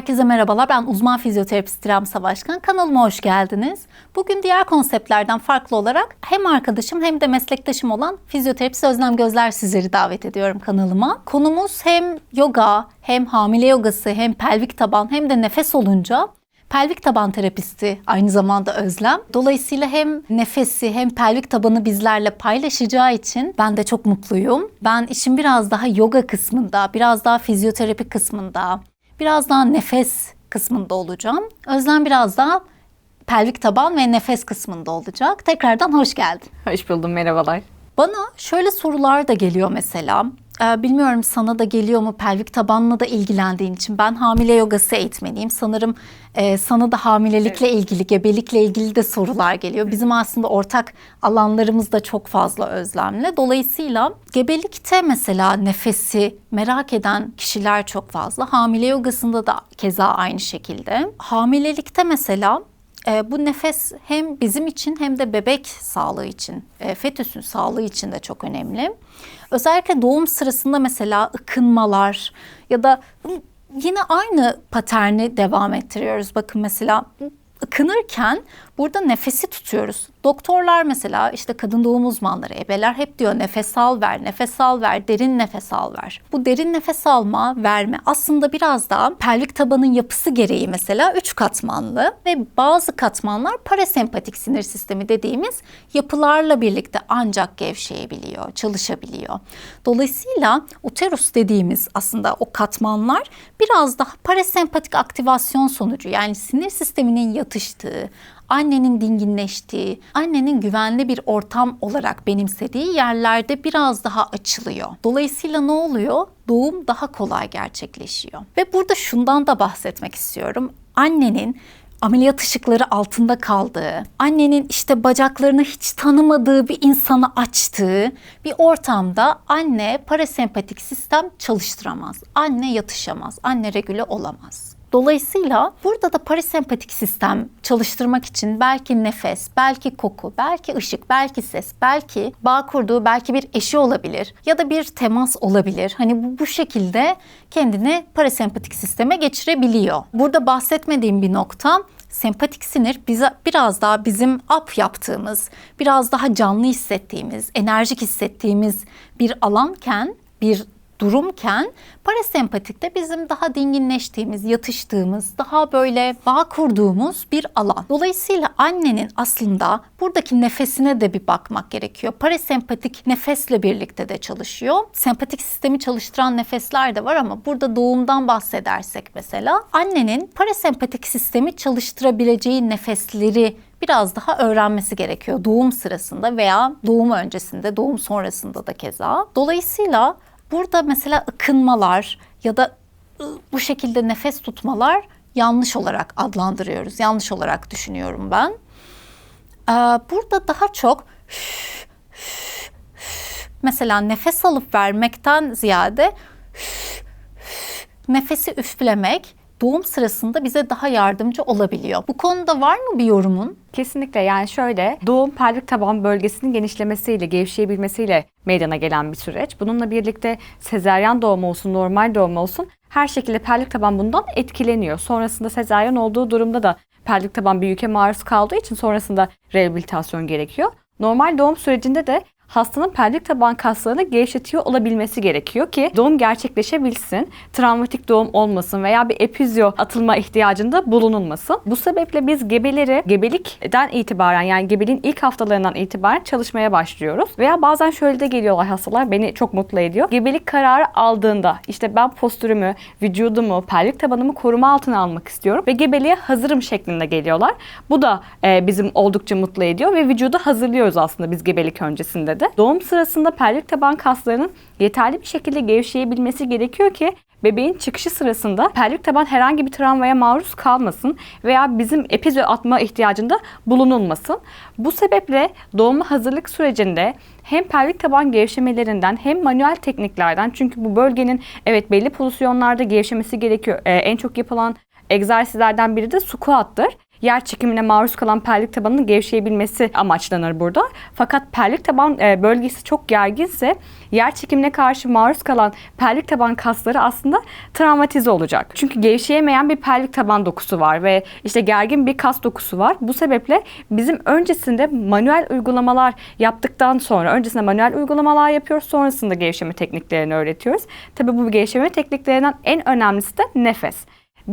Herkese merhabalar. Ben uzman fizyoterapist İrem Savaşkan. Kanalıma hoş geldiniz. Bugün diğer konseptlerden farklı olarak hem arkadaşım hem de meslektaşım olan fizyoterapist Özlem Gözler sizleri davet ediyorum kanalıma. Konumuz hem yoga, hem hamile yogası, hem pelvik taban hem de nefes olunca pelvik taban terapisti aynı zamanda Özlem. Dolayısıyla hem nefesi hem pelvik tabanı bizlerle paylaşacağı için ben de çok mutluyum. Ben işin biraz daha yoga kısmında, biraz daha fizyoterapi kısmında, biraz daha nefes kısmında olacağım. Özlem biraz daha pelvik taban ve nefes kısmında olacak. Tekrardan hoş geldin. Hoş buldum, merhabalar. Bana şöyle sorular da geliyor mesela. Ee, bilmiyorum sana da geliyor mu pelvik tabanla da ilgilendiğin için. Ben hamile yogası eğitmeniyim. Sanırım e, sana da hamilelikle ilgili, gebelikle ilgili de sorular geliyor. Bizim aslında ortak alanlarımız da çok fazla özlemle. Dolayısıyla gebelikte mesela nefesi merak eden kişiler çok fazla. Hamile yogasında da keza aynı şekilde. Hamilelikte mesela e, bu nefes hem bizim için hem de bebek sağlığı için, e, fetüsün sağlığı için de çok önemli. Özellikle doğum sırasında mesela ıkınmalar ya da yine aynı paterni devam ettiriyoruz. Bakın mesela ıkınırken burada nefesi tutuyoruz. Doktorlar mesela işte kadın doğum uzmanları, ebeler hep diyor nefes al ver, nefes al ver, derin nefes al ver. Bu derin nefes alma, verme aslında biraz daha pelvik tabanın yapısı gereği mesela üç katmanlı ve bazı katmanlar parasempatik sinir sistemi dediğimiz yapılarla birlikte ancak gevşeyebiliyor, çalışabiliyor. Dolayısıyla uterus dediğimiz aslında o katmanlar biraz daha parasempatik aktivasyon sonucu yani sinir sisteminin yatıştığı, annenin dinginleştiği, annenin güvenli bir ortam olarak benimsediği yerlerde biraz daha açılıyor. Dolayısıyla ne oluyor? Doğum daha kolay gerçekleşiyor. Ve burada şundan da bahsetmek istiyorum. Annenin ameliyat ışıkları altında kaldığı, annenin işte bacaklarını hiç tanımadığı bir insanı açtığı bir ortamda anne parasempatik sistem çalıştıramaz. Anne yatışamaz, anne regüle olamaz. Dolayısıyla burada da parasempatik sistem çalıştırmak için belki nefes, belki koku, belki ışık, belki ses, belki bağ kurduğu belki bir eşi olabilir ya da bir temas olabilir. Hani bu, bu şekilde kendini parasempatik sisteme geçirebiliyor. Burada bahsetmediğim bir nokta sempatik sinir bize biraz daha bizim up yaptığımız, biraz daha canlı hissettiğimiz, enerjik hissettiğimiz bir alanken, bir durumken parasempatikte bizim daha dinginleştiğimiz, yatıştığımız, daha böyle bağ kurduğumuz bir alan. Dolayısıyla annenin aslında buradaki nefesine de bir bakmak gerekiyor. Parasempatik nefesle birlikte de çalışıyor. Sempatik sistemi çalıştıran nefesler de var ama burada doğumdan bahsedersek mesela annenin parasempatik sistemi çalıştırabileceği nefesleri biraz daha öğrenmesi gerekiyor doğum sırasında veya doğum öncesinde, doğum sonrasında da keza. Dolayısıyla Burada mesela ıkınmalar ya da bu şekilde nefes tutmalar yanlış olarak adlandırıyoruz. Yanlış olarak düşünüyorum ben. Burada daha çok mesela nefes alıp vermekten ziyade nefesi üflemek doğum sırasında bize daha yardımcı olabiliyor. Bu konuda var mı bir yorumun? Kesinlikle yani şöyle doğum pelvik taban bölgesinin genişlemesiyle, gevşeyebilmesiyle meydana gelen bir süreç. Bununla birlikte sezeryan doğum olsun, normal doğum olsun her şekilde pelvik taban bundan etkileniyor. Sonrasında sezeryan olduğu durumda da pelvik taban bir yüke maruz kaldığı için sonrasında rehabilitasyon gerekiyor. Normal doğum sürecinde de hastanın pelvik taban kaslarını gevşetiyor olabilmesi gerekiyor ki doğum gerçekleşebilsin, travmatik doğum olmasın veya bir epizyo atılma ihtiyacında bulunulmasın. Bu sebeple biz gebeleri gebelikten itibaren yani gebeliğin ilk haftalarından itibaren çalışmaya başlıyoruz. Veya bazen şöyle de geliyorlar hastalar beni çok mutlu ediyor. Gebelik kararı aldığında işte ben postürümü, vücudumu, pelvik tabanımı koruma altına almak istiyorum ve gebeliğe hazırım şeklinde geliyorlar. Bu da e, bizim oldukça mutlu ediyor ve vücudu hazırlıyoruz aslında biz gebelik öncesinde de. Doğum sırasında pelvik taban kaslarının yeterli bir şekilde gevşeyebilmesi gerekiyor ki bebeğin çıkışı sırasında pelvik taban herhangi bir travmaya maruz kalmasın veya bizim epizyo atma ihtiyacında bulunulmasın. Bu sebeple doğuma hazırlık sürecinde hem pelvik taban gevşemelerinden hem manuel tekniklerden çünkü bu bölgenin evet belli pozisyonlarda gevşemesi gerekiyor. Ee, en çok yapılan egzersizlerden biri de squat'tır. Yer çekimine maruz kalan pelvik tabanının gevşeyebilmesi amaçlanır burada. Fakat pelvik taban e, bölgesi çok gerginse yer çekimine karşı maruz kalan pelvik taban kasları aslında travmatize olacak. Çünkü gevşeyemeyen bir pelvik taban dokusu var ve işte gergin bir kas dokusu var. Bu sebeple bizim öncesinde manuel uygulamalar yaptıktan sonra öncesinde manuel uygulamalar yapıyoruz. Sonrasında gevşeme tekniklerini öğretiyoruz. Tabii bu gevşeme tekniklerinden en önemlisi de nefes.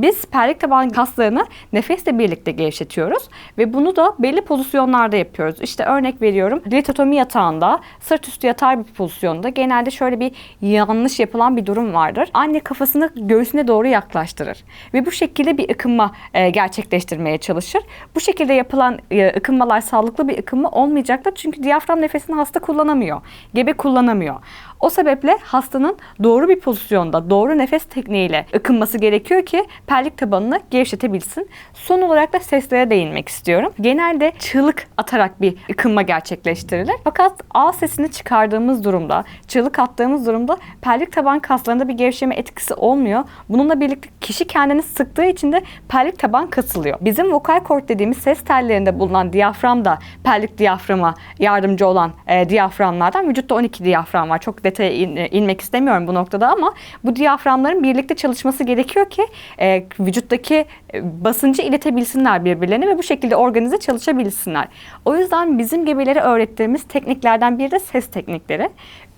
Biz pelvik taban kaslarını nefesle birlikte gevşetiyoruz ve bunu da belli pozisyonlarda yapıyoruz. İşte örnek veriyorum dilatotomi yatağında sırt üstü yatay bir pozisyonda genelde şöyle bir yanlış yapılan bir durum vardır. Anne kafasını göğsüne doğru yaklaştırır ve bu şekilde bir ıkınma e, gerçekleştirmeye çalışır. Bu şekilde yapılan e, ıkınmalar sağlıklı bir ıkınma olmayacaktır çünkü diyafram nefesini hasta kullanamıyor, gebe kullanamıyor. O sebeple hastanın doğru bir pozisyonda, doğru nefes tekniğiyle ıkınması gerekiyor ki pelvik tabanını gevşetebilsin. Son olarak da seslere değinmek istiyorum. Genelde çığlık atarak bir ıkınma gerçekleştirilir. Fakat A sesini çıkardığımız durumda, çığlık attığımız durumda pelvik taban kaslarında bir gevşeme etkisi olmuyor. Bununla birlikte kişi kendini sıktığı için de pelvik taban kasılıyor. Bizim vokal kort dediğimiz ses tellerinde bulunan diyafram da pelvik diyaframa yardımcı olan e, diyaframlardan. Vücutta 12 diyafram var. Çok detaya in- inmek istemiyorum bu noktada ama bu diyaframların birlikte çalışması gerekiyor ki e, vücuttaki e, basıncı iletebilsinler birbirlerine ve bu şekilde organize çalışabilsinler. O yüzden bizim gebelere öğrettiğimiz tekniklerden biri de ses teknikleri.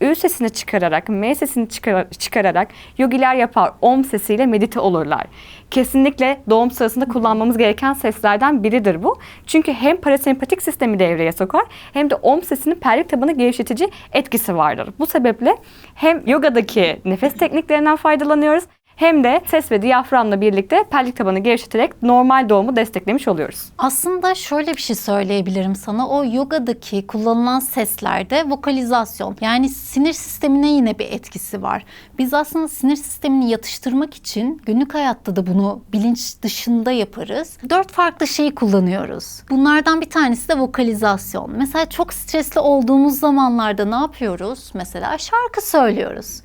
Ü sesini çıkararak, M sesini çıkara- çıkararak yogiler yapar. Om sesiyle medite olurlar. Kesinlikle doğum sırasında kullanmamız gereken seslerden biridir bu. Çünkü hem parasempatik sistemi devreye sokar hem de om sesinin pelvik tabanı gevşetici etkisi vardır. Bu sebeple hem yogadaki nefes tekniklerinden faydalanıyoruz hem de ses ve diyaframla birlikte pelvik tabanı gevşeterek normal doğumu desteklemiş oluyoruz. Aslında şöyle bir şey söyleyebilirim sana. O yogadaki kullanılan seslerde vokalizasyon yani sinir sistemine yine bir etkisi var. Biz aslında sinir sistemini yatıştırmak için günlük hayatta da bunu bilinç dışında yaparız. Dört farklı şeyi kullanıyoruz. Bunlardan bir tanesi de vokalizasyon. Mesela çok stresli olduğumuz zamanlarda ne yapıyoruz? Mesela şarkı söylüyoruz.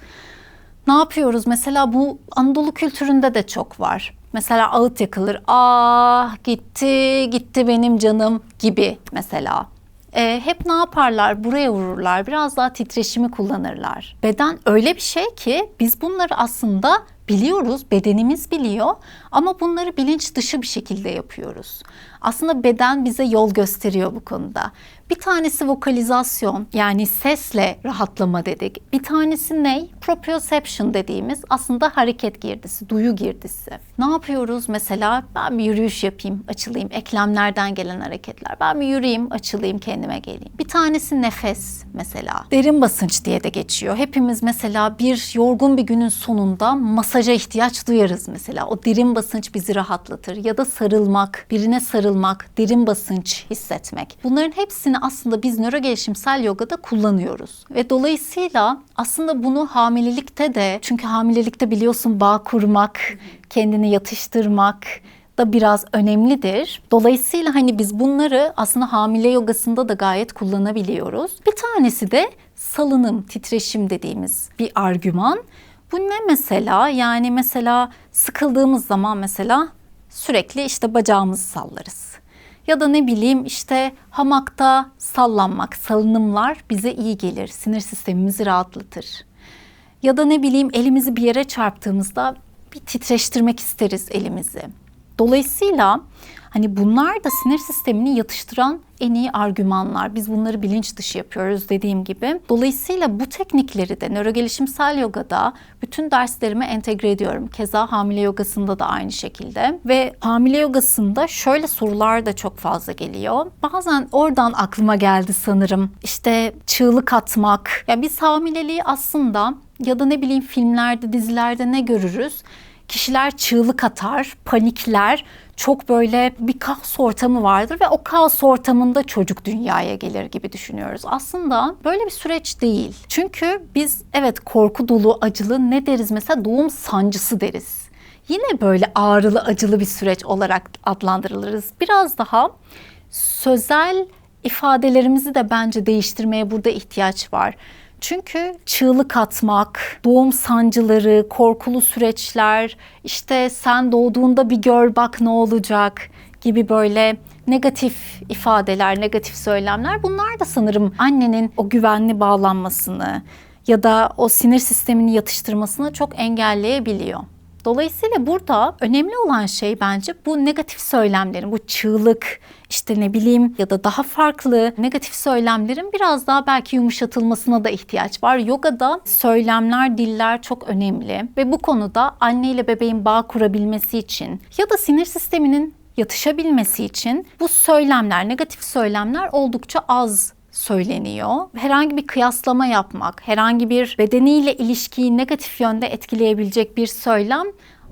Ne yapıyoruz? Mesela bu Anadolu kültüründe de çok var. Mesela ağıt yakılır. Ah gitti gitti benim canım gibi mesela. Ee, hep ne yaparlar? Buraya vururlar. Biraz daha titreşimi kullanırlar. Beden öyle bir şey ki biz bunları aslında biliyoruz. Bedenimiz biliyor ama bunları bilinç dışı bir şekilde yapıyoruz. Aslında beden bize yol gösteriyor bu konuda. Bir tanesi vokalizasyon yani sesle rahatlama dedik. Bir tanesi ne? Proprioception dediğimiz aslında hareket girdisi, duyu girdisi. Ne yapıyoruz? Mesela ben bir yürüyüş yapayım, açılayım. Eklemlerden gelen hareketler. Ben bir yürüyeyim, açılayım, kendime geleyim. Bir tanesi nefes mesela. Derin basınç diye de geçiyor. Hepimiz mesela bir yorgun bir günün sonunda masaja ihtiyaç duyarız mesela. O derin basınç bizi rahatlatır. Ya da sarılmak, birine sarılmak, derin basınç hissetmek. Bunların hepsini aslında biz nörogelişimsel yogada kullanıyoruz. Ve dolayısıyla aslında bunu hamilelikte de çünkü hamilelikte biliyorsun bağ kurmak, kendini yatıştırmak da biraz önemlidir. Dolayısıyla hani biz bunları aslında hamile yogasında da gayet kullanabiliyoruz. Bir tanesi de salınım, titreşim dediğimiz bir argüman. Bu ne mesela? Yani mesela sıkıldığımız zaman mesela sürekli işte bacağımızı sallarız. Ya da ne bileyim işte hamakta sallanmak, salınımlar bize iyi gelir. Sinir sistemimizi rahatlatır. Ya da ne bileyim elimizi bir yere çarptığımızda bir titreştirmek isteriz elimizi. Dolayısıyla hani bunlar da sinir sistemini yatıştıran en iyi argümanlar. Biz bunları bilinç dışı yapıyoruz dediğim gibi. Dolayısıyla bu teknikleri de nörogelişimsel yogada bütün derslerime entegre ediyorum. Keza hamile yogasında da aynı şekilde. Ve hamile yogasında şöyle sorular da çok fazla geliyor. Bazen oradan aklıma geldi sanırım. İşte çığlık atmak. Ya biz hamileliği aslında ya da ne bileyim filmlerde, dizilerde ne görürüz? Kişiler çığlık atar, panikler, çok böyle bir kaos ortamı vardır ve o kaos ortamında çocuk dünyaya gelir gibi düşünüyoruz. Aslında böyle bir süreç değil. Çünkü biz evet korku dolu, acılı ne deriz mesela doğum sancısı deriz. Yine böyle ağrılı, acılı bir süreç olarak adlandırılırız. Biraz daha sözel ifadelerimizi de bence değiştirmeye burada ihtiyaç var. Çünkü çığlık atmak, doğum sancıları, korkulu süreçler, işte sen doğduğunda bir gör bak ne olacak gibi böyle negatif ifadeler, negatif söylemler bunlar da sanırım annenin o güvenli bağlanmasını ya da o sinir sistemini yatıştırmasını çok engelleyebiliyor. Dolayısıyla burada önemli olan şey bence bu negatif söylemlerin, bu çığlık, işte ne bileyim ya da daha farklı negatif söylemlerin biraz daha belki yumuşatılmasına da ihtiyaç var. Yogada söylemler, diller çok önemli ve bu konuda anne ile bebeğin bağ kurabilmesi için ya da sinir sisteminin yatışabilmesi için bu söylemler, negatif söylemler oldukça az söyleniyor. Herhangi bir kıyaslama yapmak, herhangi bir bedeniyle ilişkiyi negatif yönde etkileyebilecek bir söylem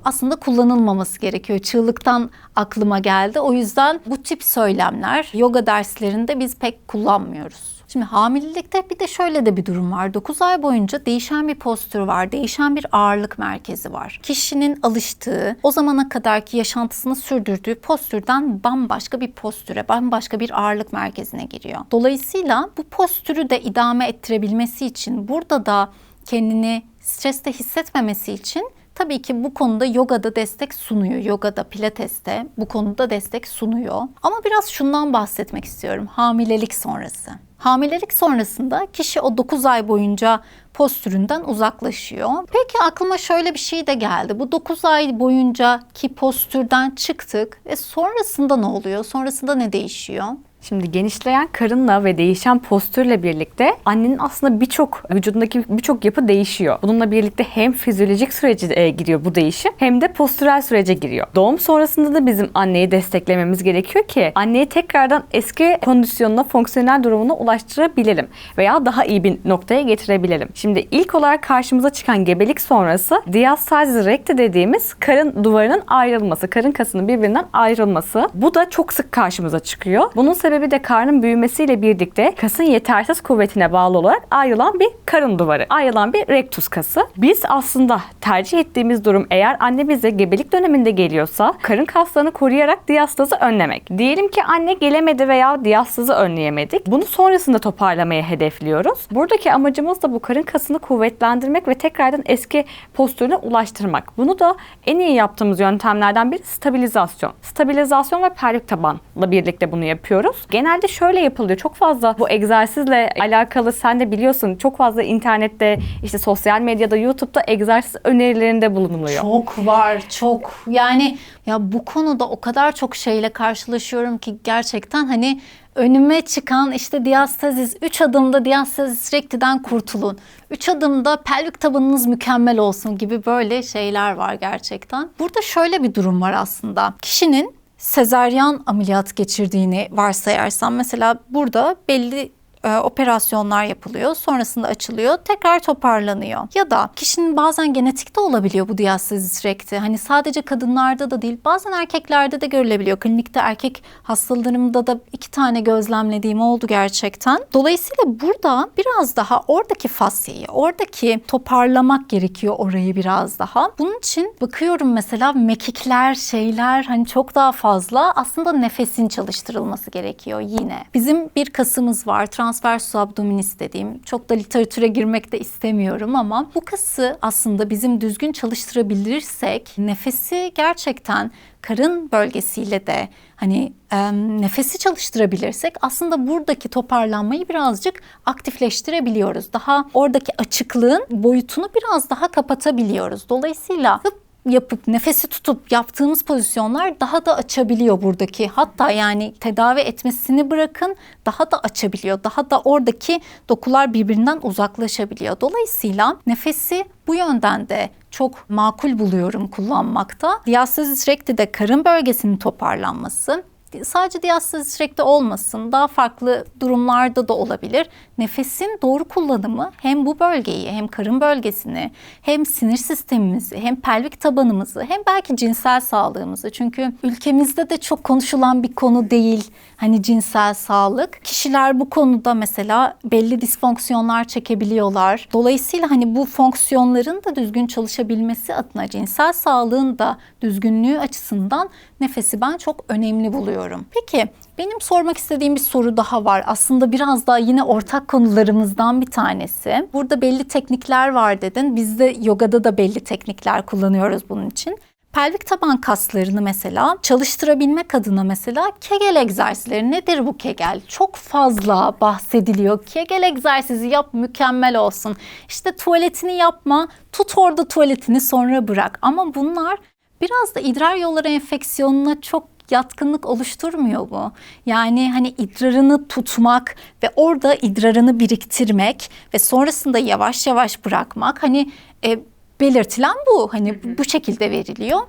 aslında kullanılmaması gerekiyor. Çığlıktan aklıma geldi. O yüzden bu tip söylemler yoga derslerinde biz pek kullanmıyoruz. Şimdi hamilelikte bir de şöyle de bir durum var. 9 ay boyunca değişen bir postür var, değişen bir ağırlık merkezi var. Kişinin alıştığı, o zamana kadarki yaşantısını sürdürdüğü postürden bambaşka bir postüre, bambaşka bir ağırlık merkezine giriyor. Dolayısıyla bu postürü de idame ettirebilmesi için, burada da kendini streste hissetmemesi için Tabii ki bu konuda yogada destek sunuyor. Yogada, pilateste bu konuda destek sunuyor. Ama biraz şundan bahsetmek istiyorum. Hamilelik sonrası. Hamilelik sonrasında kişi o 9 ay boyunca postüründen uzaklaşıyor. Peki aklıma şöyle bir şey de geldi. Bu 9 ay boyunca ki postürden çıktık. E sonrasında ne oluyor? Sonrasında ne değişiyor? Şimdi genişleyen karınla ve değişen postürle birlikte annenin aslında birçok vücudundaki birçok yapı değişiyor. Bununla birlikte hem fizyolojik sürece e, giriyor bu değişim hem de postürel sürece giriyor. Doğum sonrasında da bizim anneyi desteklememiz gerekiyor ki anneyi tekrardan eski kondisyonuna, fonksiyonel durumuna ulaştırabilelim veya daha iyi bir noktaya getirebilelim. Şimdi ilk olarak karşımıza çıkan gebelik sonrası diastazis recti dediğimiz karın duvarının ayrılması, karın kasının birbirinden ayrılması. Bu da çok sık karşımıza çıkıyor. Bunun sebebi de karnın büyümesiyle birlikte kasın yetersiz kuvvetine bağlı olarak ayrılan bir karın duvarı, ayrılan bir rektus kası. Biz aslında tercih ettiğimiz durum eğer anne bize gebelik döneminde geliyorsa karın kaslarını koruyarak diastazı önlemek. Diyelim ki anne gelemedi veya diastazı önleyemedik. Bunu sonrasında toparlamaya hedefliyoruz. Buradaki amacımız da bu karın kasını kuvvetlendirmek ve tekrardan eski postürüne ulaştırmak. Bunu da en iyi yaptığımız yöntemlerden biri stabilizasyon. Stabilizasyon ve pelvik tabanla birlikte bunu yapıyoruz. Genelde şöyle yapılıyor. Çok fazla bu egzersizle alakalı sen de biliyorsun çok fazla internette işte sosyal medyada YouTube'da egzersiz önerilerinde bulunuluyor. Çok var, çok. Yani ya bu konuda o kadar çok şeyle karşılaşıyorum ki gerçekten hani önüme çıkan işte diastazis, 3 adımda diastazis rektiden kurtulun. 3 adımda pelvik tabanınız mükemmel olsun gibi böyle şeyler var gerçekten. Burada şöyle bir durum var aslında. Kişinin sezaryen ameliyat geçirdiğini varsayarsam mesela burada belli e, operasyonlar yapılıyor. Sonrasında açılıyor. Tekrar toparlanıyor. Ya da kişinin bazen genetikte olabiliyor bu diastazis rekti. Hani sadece kadınlarda da değil bazen erkeklerde de görülebiliyor. Klinikte erkek hastalarımda da iki tane gözlemlediğim oldu gerçekten. Dolayısıyla burada biraz daha oradaki fasyeyi, oradaki toparlamak gerekiyor orayı biraz daha. Bunun için bakıyorum mesela mekikler, şeyler hani çok daha fazla aslında nefesin çalıştırılması gerekiyor yine. Bizim bir kasımız var. Transversus abdominis dediğim. Çok da literatüre girmek de istemiyorum ama bu kası aslında bizim düzgün çalıştırabilirsek nefesi gerçekten karın bölgesiyle de hani e, nefesi çalıştırabilirsek aslında buradaki toparlanmayı birazcık aktifleştirebiliyoruz. Daha oradaki açıklığın boyutunu biraz daha kapatabiliyoruz. Dolayısıyla tıp yapıp nefesi tutup yaptığımız pozisyonlar daha da açabiliyor buradaki. Hatta yani tedavi etmesini bırakın daha da açabiliyor. Daha da oradaki dokular birbirinden uzaklaşabiliyor. Dolayısıyla nefesi bu yönden de çok makul buluyorum kullanmakta. Diastazis recti de karın bölgesinin toparlanması sadece diastazis rekti olmasın. Daha farklı durumlarda da olabilir. Nefesin doğru kullanımı hem bu bölgeyi hem karın bölgesini hem sinir sistemimizi hem pelvik tabanımızı hem belki cinsel sağlığımızı. Çünkü ülkemizde de çok konuşulan bir konu değil hani cinsel sağlık. Kişiler bu konuda mesela belli disfonksiyonlar çekebiliyorlar. Dolayısıyla hani bu fonksiyonların da düzgün çalışabilmesi adına cinsel sağlığın da düzgünlüğü açısından nefesi ben çok önemli buluyorum. Peki benim sormak istediğim bir soru daha var. Aslında biraz daha yine ortak konularımızdan bir tanesi. Burada belli teknikler var dedin. Biz de yogada da belli teknikler kullanıyoruz bunun için. pelvik taban kaslarını mesela çalıştırabilmek adına mesela Kegel egzersizleri nedir bu Kegel? Çok fazla bahsediliyor. Kegel egzersizi yap mükemmel olsun. İşte tuvaletini yapma, tut orada tuvaletini sonra bırak. Ama bunlar biraz da idrar yolları enfeksiyonuna çok yatkınlık oluşturmuyor mu? Yani hani idrarını tutmak ve orada idrarını biriktirmek ve sonrasında yavaş yavaş bırakmak hani e, belirtilen bu. Hani bu- bu şekilde veriliyor.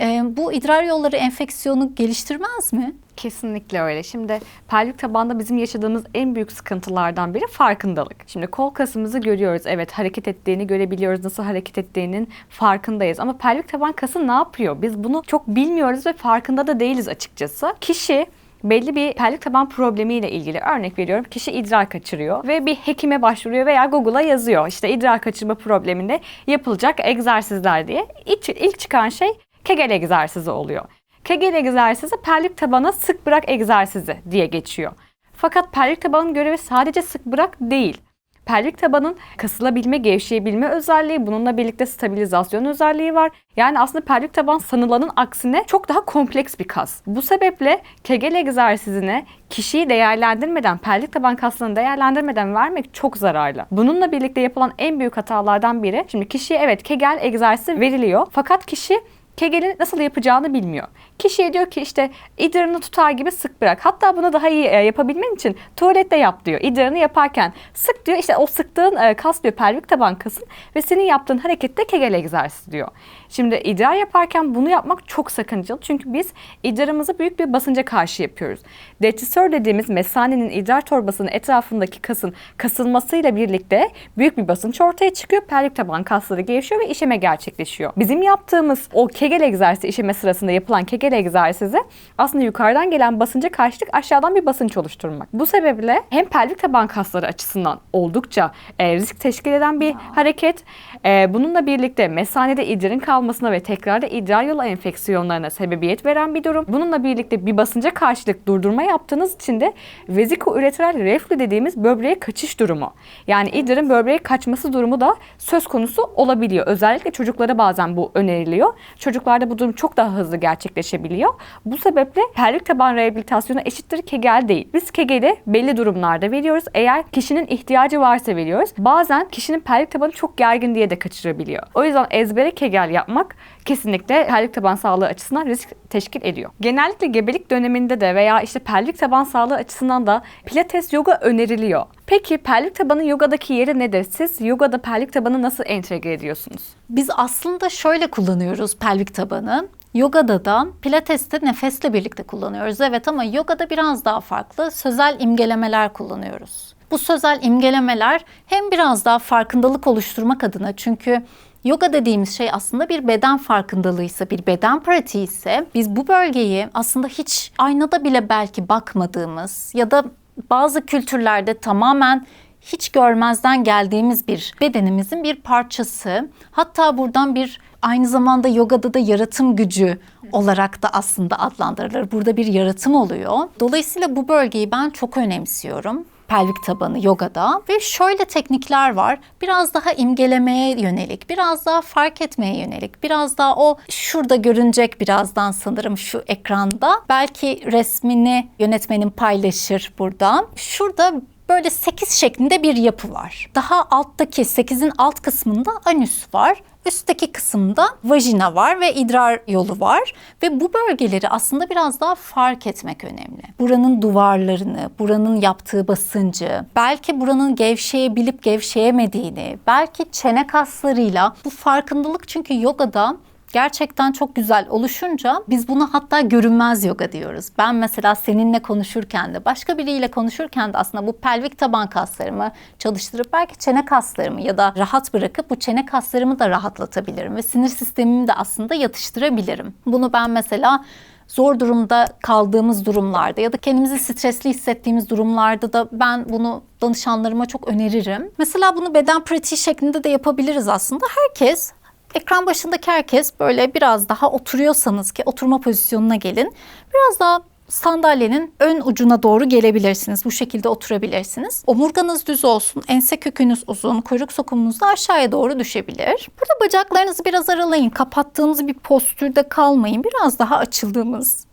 E, bu idrar yolları enfeksiyonu geliştirmez mi? Kesinlikle öyle. Şimdi pelvik tabanda bizim yaşadığımız en büyük sıkıntılardan biri farkındalık. Şimdi kol kasımızı görüyoruz. Evet hareket ettiğini görebiliyoruz. Nasıl hareket ettiğinin farkındayız. Ama pelvik taban kası ne yapıyor? Biz bunu çok bilmiyoruz ve farkında da değiliz açıkçası. Kişi belli bir pelvik taban problemiyle ilgili örnek veriyorum. Kişi idrar kaçırıyor ve bir hekime başvuruyor veya Google'a yazıyor. İşte idrar kaçırma probleminde yapılacak egzersizler diye. İlk, ilk çıkan şey Kegel egzersizi oluyor. Kegel egzersizi pelvik tabana sık bırak egzersizi diye geçiyor. Fakat pelvik tabanın görevi sadece sık bırak değil. Pelvik tabanın kasılabilme, gevşeyebilme özelliği, bununla birlikte stabilizasyon özelliği var. Yani aslında pelvik taban sanılanın aksine çok daha kompleks bir kas. Bu sebeple Kegel egzersizine kişiyi değerlendirmeden, pelvik taban kaslarını değerlendirmeden vermek çok zararlı. Bununla birlikte yapılan en büyük hatalardan biri, şimdi kişiye evet Kegel egzersizi veriliyor fakat kişi Kegel'in nasıl yapacağını bilmiyor. Kişiye diyor ki işte idrarını tutar gibi sık bırak. Hatta bunu daha iyi e, yapabilmen için tuvalette yap diyor. İdrarını yaparken sık diyor. İşte o sıktığın e, kas diyor pelvik taban kasın ve senin yaptığın harekette Kegel egzersizi diyor. Şimdi idrar yaparken bunu yapmak çok sakıncalı. Çünkü biz idrarımızı büyük bir basınca karşı yapıyoruz. Detisör dediğimiz mesanenin idrar torbasının etrafındaki kasın kasılmasıyla birlikte büyük bir basınç ortaya çıkıyor. Pelvik taban kasları gevşiyor ve işeme gerçekleşiyor. Bizim yaptığımız o Kegel egzersizi işeme sırasında yapılan Kegel egzersizi aslında yukarıdan gelen basınca karşılık aşağıdan bir basınç oluşturmak. Bu sebeple hem pelvik taban kasları açısından oldukça e, risk teşkil eden bir hareket. E, bununla birlikte mesanede idrarın kalmasına ve tekrarda idrar yolu enfeksiyonlarına sebebiyet veren bir durum. Bununla birlikte bir basınca karşılık durdurma yaptığınız için de veziko-üreteral reflü dediğimiz böbreğe kaçış durumu. Yani idrarın böbreğe kaçması durumu da söz konusu olabiliyor. Özellikle çocuklara bazen bu öneriliyor. Çocuklarda bu durum çok daha hızlı gerçekleşebiliyor. Bu sebeple pelvik taban rehabilitasyonu eşittir Kegel değil. Biz Kegel'i belli durumlarda veriyoruz. Eğer kişinin ihtiyacı varsa veriyoruz. Bazen kişinin pelvik tabanı çok gergin diye de kaçırabiliyor. O yüzden ezbere Kegel yapmak kesinlikle pelvik taban sağlığı açısından risk teşkil ediyor. Genellikle gebelik döneminde de veya işte pelvik taban sağlığı açısından da pilates yoga öneriliyor. Peki pelvik tabanın yogadaki yeri nedir? Siz yogada pelvik tabanı nasıl entegre ediyorsunuz? Biz aslında şöyle kullanıyoruz pelvik tabanı. Yogada da pilateste nefesle birlikte kullanıyoruz. Evet ama yogada biraz daha farklı. Sözel imgelemeler kullanıyoruz. Bu sözel imgelemeler hem biraz daha farkındalık oluşturmak adına çünkü Yoga dediğimiz şey aslında bir beden farkındalığıysa, bir beden pratiği ise biz bu bölgeyi aslında hiç aynada bile belki bakmadığımız ya da bazı kültürlerde tamamen hiç görmezden geldiğimiz bir bedenimizin bir parçası. Hatta buradan bir aynı zamanda yogada da yaratım gücü olarak da aslında adlandırılır. Burada bir yaratım oluyor. Dolayısıyla bu bölgeyi ben çok önemsiyorum pelvik tabanı yogada ve şöyle teknikler var. Biraz daha imgelemeye yönelik, biraz daha fark etmeye yönelik, biraz daha o şurada görünecek birazdan sanırım şu ekranda. Belki resmini yönetmenim paylaşır burada. Şurada böyle 8 şeklinde bir yapı var. Daha alttaki 8'in alt kısmında anüs var. Üstteki kısımda vajina var ve idrar yolu var ve bu bölgeleri aslında biraz daha fark etmek önemli. Buranın duvarlarını, buranın yaptığı basıncı, belki buranın gevşeyebilip gevşeyemediğini, belki çene kaslarıyla bu farkındalık çünkü yogada gerçekten çok güzel oluşunca biz buna hatta görünmez yoga diyoruz. Ben mesela seninle konuşurken de başka biriyle konuşurken de aslında bu pelvik taban kaslarımı çalıştırıp belki çene kaslarımı ya da rahat bırakıp bu çene kaslarımı da rahatlatabilirim ve sinir sistemimi de aslında yatıştırabilirim. Bunu ben mesela zor durumda kaldığımız durumlarda ya da kendimizi stresli hissettiğimiz durumlarda da ben bunu danışanlarıma çok öneririm. Mesela bunu beden pratiği şeklinde de yapabiliriz aslında. Herkes ekran başındaki herkes böyle biraz daha oturuyorsanız ki oturma pozisyonuna gelin. Biraz daha sandalyenin ön ucuna doğru gelebilirsiniz. Bu şekilde oturabilirsiniz. Omurganız düz olsun, ense kökünüz uzun, kuyruk sokumunuz da aşağıya doğru düşebilir. Burada bacaklarınızı biraz aralayın. Kapattığınız bir postürde kalmayın. Biraz daha açıldığımız,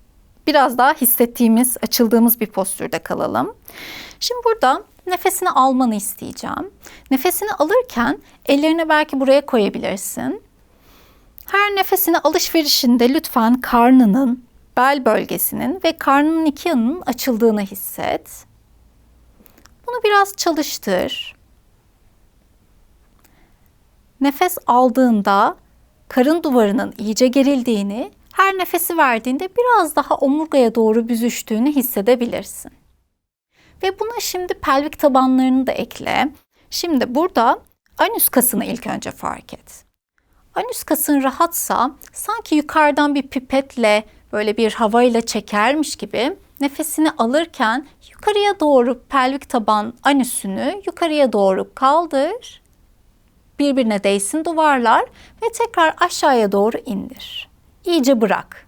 biraz daha hissettiğimiz, açıldığımız bir postürde kalalım. Şimdi burada nefesini almanı isteyeceğim. Nefesini alırken ellerini belki buraya koyabilirsin. Her nefesini alışverişinde lütfen karnının, bel bölgesinin ve karnının iki yanının açıldığını hisset. Bunu biraz çalıştır. Nefes aldığında karın duvarının iyice gerildiğini, her nefesi verdiğinde biraz daha omurgaya doğru büzüştüğünü hissedebilirsin. Ve buna şimdi pelvik tabanlarını da ekle. Şimdi burada anüs kasını ilk önce fark et. Anüs kasın rahatsa sanki yukarıdan bir pipetle böyle bir havayla çekermiş gibi nefesini alırken yukarıya doğru pelvik taban anüsünü yukarıya doğru kaldır. Birbirine değsin duvarlar ve tekrar aşağıya doğru indir. İyice bırak.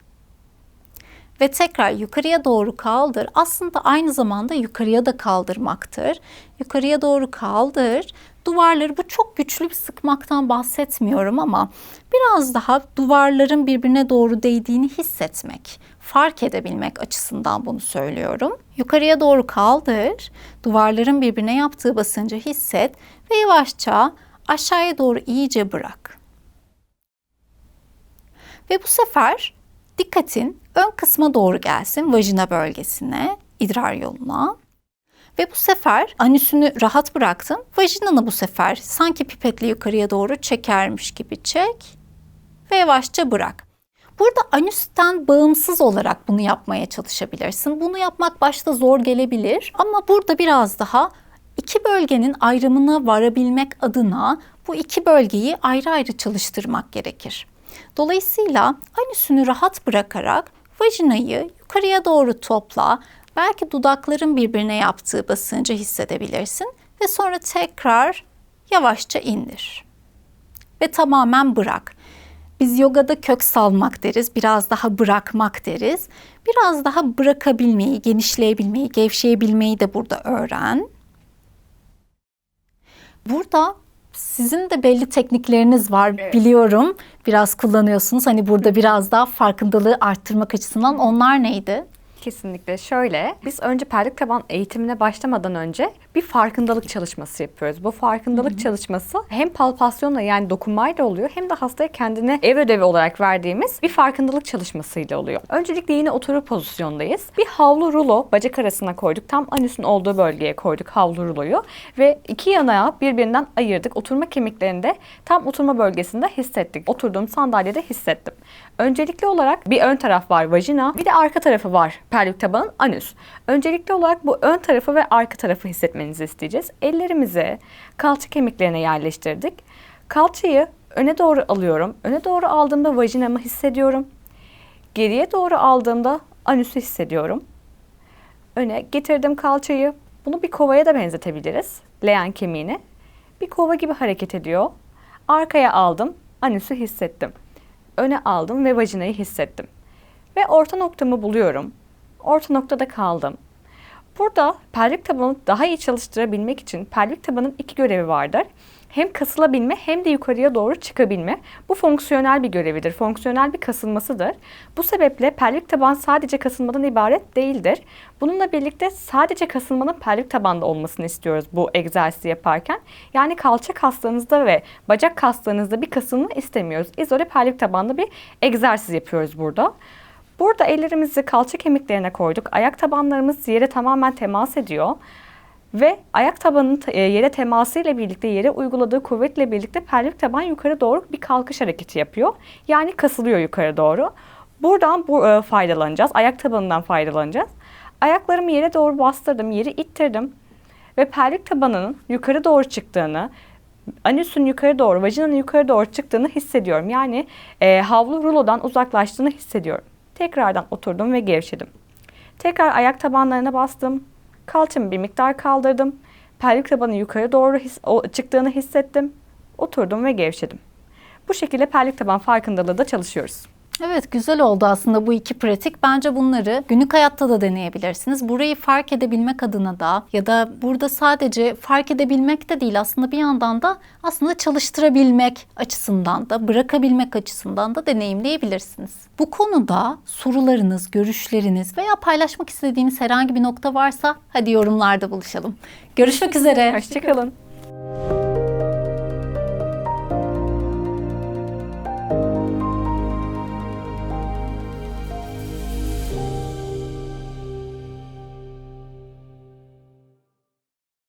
Ve tekrar yukarıya doğru kaldır. Aslında aynı zamanda yukarıya da kaldırmaktır. Yukarıya doğru kaldır. Duvarları bu çok güçlü bir sıkmaktan bahsetmiyorum ama biraz daha duvarların birbirine doğru değdiğini hissetmek, fark edebilmek açısından bunu söylüyorum. Yukarıya doğru kaldır. Duvarların birbirine yaptığı basıncı hisset ve yavaşça aşağıya doğru iyice bırak. Ve bu sefer dikkatin ön kısma doğru gelsin, vajina bölgesine, idrar yoluna. Ve bu sefer anüsünü rahat bıraktın. Vajinanı bu sefer sanki pipetle yukarıya doğru çekermiş gibi çek ve yavaşça bırak. Burada anüsten bağımsız olarak bunu yapmaya çalışabilirsin. Bunu yapmak başta zor gelebilir ama burada biraz daha iki bölgenin ayrımına varabilmek adına bu iki bölgeyi ayrı ayrı çalıştırmak gerekir. Dolayısıyla anüsünü rahat bırakarak vajinayı yukarıya doğru topla. Belki dudakların birbirine yaptığı basıncı hissedebilirsin ve sonra tekrar yavaşça indir. Ve tamamen bırak. Biz yogada kök salmak deriz, biraz daha bırakmak deriz. Biraz daha bırakabilmeyi, genişleyebilmeyi, gevşeyebilmeyi de burada öğren. Burada sizin de belli teknikleriniz var biliyorum. Biraz kullanıyorsunuz. Hani burada biraz daha farkındalığı arttırmak açısından onlar neydi? Kesinlikle şöyle. Biz önce pelvik taban eğitimine başlamadan önce bir farkındalık çalışması yapıyoruz. Bu farkındalık çalışması hem palpasyonla yani dokunmayla oluyor hem de hastaya kendine ev ödevi olarak verdiğimiz bir farkındalık çalışmasıyla oluyor. Öncelikle yine oturur pozisyondayız. Bir havlu rulo bacak arasına koyduk. Tam anüsün olduğu bölgeye koyduk havlu ruloyu ve iki yana birbirinden ayırdık. Oturma kemiklerinde tam oturma bölgesinde hissettik. Oturduğum sandalyede hissettim. Öncelikli olarak bir ön taraf var vajina, bir de arka tarafı var pelvik tabanın anüs. Öncelikli olarak bu ön tarafı ve arka tarafı hissetmenizi isteyeceğiz. Ellerimizi kalça kemiklerine yerleştirdik. Kalçayı öne doğru alıyorum. Öne doğru aldığımda vajinamı hissediyorum. Geriye doğru aldığımda anüsü hissediyorum. Öne getirdim kalçayı. Bunu bir kovaya da benzetebiliriz. Leğen kemiğini. Bir kova gibi hareket ediyor. Arkaya aldım, anüsü hissettim. Öne aldım ve vajinayı hissettim. Ve orta noktamı buluyorum. Orta noktada kaldım. Burada pelvik tabanı daha iyi çalıştırabilmek için pelvik tabanın iki görevi vardır. Hem kasılabilme hem de yukarıya doğru çıkabilme. Bu fonksiyonel bir görevidir. Fonksiyonel bir kasılmasıdır. Bu sebeple pelvik taban sadece kasılmadan ibaret değildir. Bununla birlikte sadece kasılmanın pelvik tabanda olmasını istiyoruz bu egzersizi yaparken. Yani kalça kaslarınızda ve bacak kaslarınızda bir kasılma istemiyoruz. İzole pelvik tabanda bir egzersiz yapıyoruz burada. Burada ellerimizi kalça kemiklerine koyduk. Ayak tabanlarımız yere tamamen temas ediyor. Ve ayak tabanının e, yere teması ile birlikte yere uyguladığı kuvvetle birlikte pelvik taban yukarı doğru bir kalkış hareketi yapıyor. Yani kasılıyor yukarı doğru. Buradan bu e, faydalanacağız. Ayak tabanından faydalanacağız. Ayaklarımı yere doğru bastırdım, yeri ittirdim ve pelvik tabanının yukarı doğru çıktığını, anüsün yukarı doğru, vajinanın yukarı doğru çıktığını hissediyorum. Yani e, havlu rulodan uzaklaştığını hissediyorum. Tekrardan oturdum ve gevşedim. Tekrar ayak tabanlarına bastım. Kalçamı bir miktar kaldırdım. Pelvik tabanı yukarı doğru his, o, çıktığını hissettim. Oturdum ve gevşedim. Bu şekilde pelvik taban farkındalığı da çalışıyoruz. Evet güzel oldu aslında bu iki pratik. Bence bunları günlük hayatta da deneyebilirsiniz. Burayı fark edebilmek adına da ya da burada sadece fark edebilmek de değil aslında bir yandan da aslında çalıştırabilmek açısından da bırakabilmek açısından da deneyimleyebilirsiniz. Bu konuda sorularınız, görüşleriniz veya paylaşmak istediğiniz herhangi bir nokta varsa hadi yorumlarda buluşalım. Görüşmek üzere. Hoşçakalın.